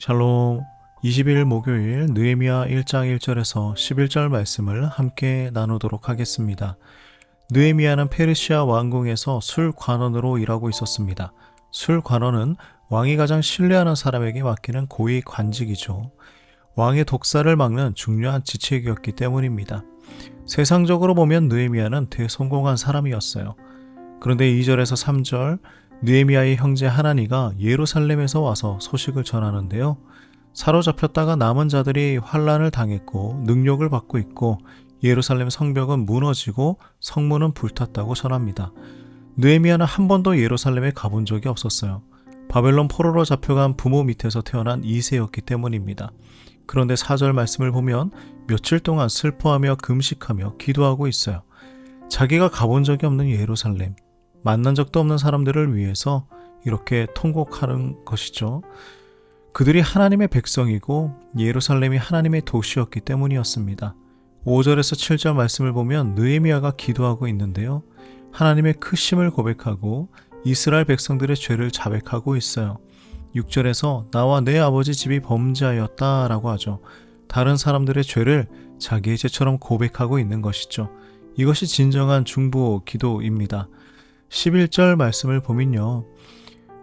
샬롬 20일 목요일 느헤미야 1장 1절에서 11절 말씀을 함께 나누도록 하겠습니다. 느헤미야는 페르시아 왕궁에서 술 관원으로 일하고 있었습니다. 술 관원은 왕이 가장 신뢰하는 사람에게 맡기는 고위 관직이죠. 왕의 독사를 막는 중요한 지책이었기 때문입니다. 세상적으로 보면 느헤미야는 대성공한 사람이었어요. 그런데 2절에서 3절 느헤미야의 형제 하나니가 예루살렘에서 와서 소식을 전하는데요. 사로잡혔다가 남은 자들이 환란을 당했고 능력을 받고 있고 예루살렘 성벽은 무너지고 성문은 불탔다고 전합니다. 느헤미야는 한 번도 예루살렘에 가본 적이 없었어요. 바벨론 포로로 잡혀간 부모 밑에서 태어난 2세였기 때문입니다. 그런데 4절 말씀을 보면 며칠 동안 슬퍼하며 금식하며 기도하고 있어요. 자기가 가본 적이 없는 예루살렘, 만난 적도 없는 사람들을 위해서 이렇게 통곡하는 것이죠. 그들이 하나님의 백성이고 예루살렘이 하나님의 도시였기 때문이었습니다. 5절에서 7절 말씀을 보면 느헤미야가 기도하고 있는데요. 하나님의 크심을 고백하고 이스라엘 백성들의 죄를 자백하고 있어요. 6절에서 나와 내 아버지 집이 범죄하였다 라고 하죠. 다른 사람들의 죄를 자기의 죄처럼 고백하고 있는 것이죠. 이것이 진정한 중보 기도입니다. 11절 말씀을 보면요.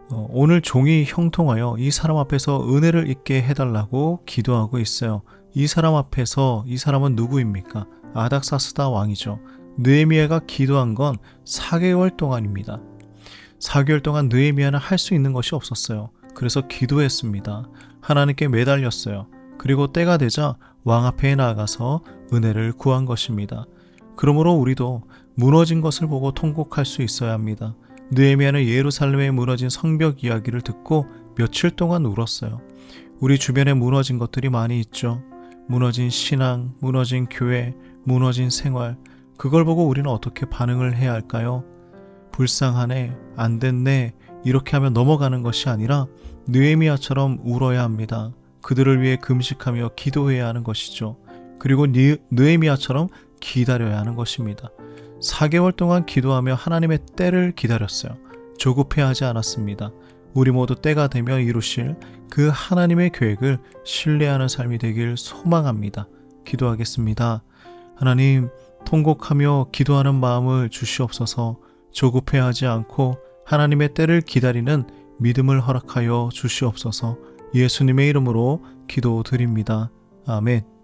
어, 오늘 종이 형통하여 이 사람 앞에서 은혜를 잊게 해달라고 기도하고 있어요. 이 사람 앞에서 이 사람은 누구입니까? 아닥사스다 왕이죠. 느헤미야가 기도한 건 4개월 동안입니다. 4개월 동안 느헤미야는 할 수 있는 것이 없었어요. 그래서 기도했습니다. 하나님께 매달렸어요. 그리고 때가 되자 왕 앞에 나아가서 은혜를 구한 것입니다. 그러므로 우리도 무너진 것을 보고 통곡할 수 있어야 합니다. 느헤미야는 예루살렘에 무너진 성벽 이야기를 듣고 며칠 동안 울었어요. 우리 주변에 무너진 것들이 많이 있죠. 무너진 신앙, 무너진 교회, 무너진 생활. 그걸 보고 우리는 어떻게 반응을 해야 할까요? 불쌍하네, 안 됐네, 이렇게 하면 넘어가는 것이 아니라 느헤미야처럼 울어야 합니다. 그들을 위해 금식하며 기도해야 하는 것이죠. 그리고 느, 느헤미야처럼 기다려야 하는 것입니다. 4개월 동안 기도하며 하나님의 때를 기다렸어요. 조급해하지 않았습니다. 우리 모두 때가 되면 이루실 그 하나님의 계획을 신뢰하는 삶이 되길 소망합니다. 기도하겠습니다. 하나님, 통곡하며 기도하는 마음을 주시옵소서 조급해하지 않고 하나님의 때를 기다리는 믿음을 허락하여 주시옵소서 예수님의 이름으로 기도드립니다. 아멘.